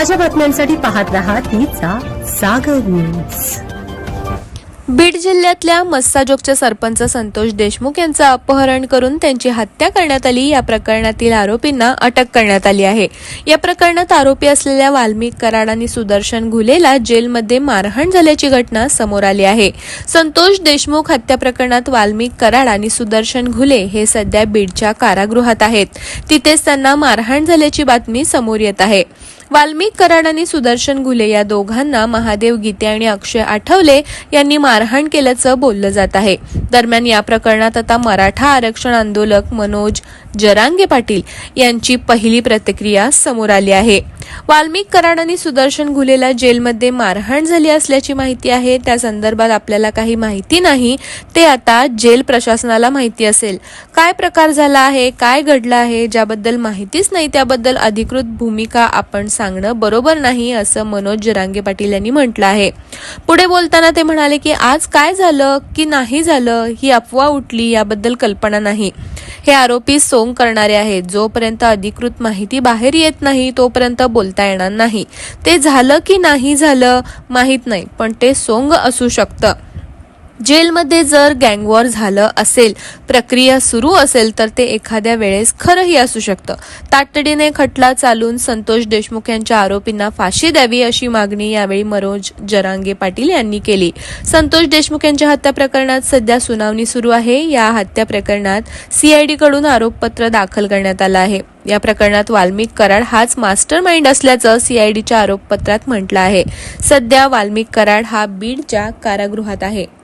ताज्या बातम्यांसाठी पाहत रहा तिचा सागर न्यूज बीड जिल्ह्यातल्या मस्साजोगचे सरपंच संतोष देशमुख यांचं अपहरण करून त्यांची हत्या करण्यात आली. या प्रकरणातील आरोपींना अटक करण्यात आली आहे. या प्रकरणात आरोपी असलेल्या वाल्मिक कराड आणि सुदर्शन घुलेला जेलमध्ये मारहाण झाल्याची घटना समोर आली आहे. संतोष देशमुख हत्या प्रकरणात वाल्मिक कराड आणि सुदर्शन घुले हे सध्या बीडच्या कारागृहात आहेत. तिथेच त्यांना मारहाण झाल्याची बातमी समोर येत आहे. वाल्मिक कराड आणि सुदर्शन घुले या दोघांना महादेव गीते आणि अक्षय आठवले यांनी मारहाण केल्याचं बोललं जात आहे. दरम्यान या प्रकरणात आता मराठा आरक्षण आंदोलक मनोज जरांगे पाटील यांची पहिली प्रतिक्रिया समोर आली आहे. वाल्मिक कराड आणि सुदर्शन घुलेला जेलमध्ये मारहाण झाली असल्याची माहिती आहे. त्या संदर्भात आपल्याला काही माहिती नाही. ते आता जेल प्रशासनाला माहिती असेल. काय प्रकार झाला आहे? काय घडलं आहे? ज्याबद्दल माहितीच नाही त्याबद्दल अधिकृत भूमिका आपण सांगणं बरोबर नाही असं मनोज जरांगे पाटील यांनी म्हटलं आहे. पुढे बोलताना ते म्हणाले की आज काय झालं? की नाही झालं? ही अफवा उठली? याबद्दल कल्पना नाही. हे आरोपी सोंग करणारे आहेत. जोपर्यंत अधिकृत माहिती बाहेर येत नाही तोपर्यंत बोलता येणार नाही. ते झालं की नाही झालं माहीत नाही पण ते सोंग असू शकतं. जेलमध्ये जर गँगवॉर झालं असेल प्रक्रिया सुरू असेल तर ते एखाद्या वेळेस खरंही असू शकतं. तातडीने खटला चालून संतोष देशमुख यांच्या आरोपींना फाशी द्यावी अशी मागणी यावेळी मनोज जरांगे पाटील यांनी केली. संतोष देशमुख यांच्या हत्या प्रकरणात सध्या सुनावणी सुरू आहे. या हत्या प्रकरणात सीआयडीकडून आरोपपत्र दाखल करण्यात आलं आहे. या प्रकरणात वाल्मिक कराड हाच मास्टर माइंड असल्याचं सीआयडीच्या आरोपपत्रात म्हटलं आहे. सध्या वाल्मिक कराड हा बीडच्या कारागृहात आहे.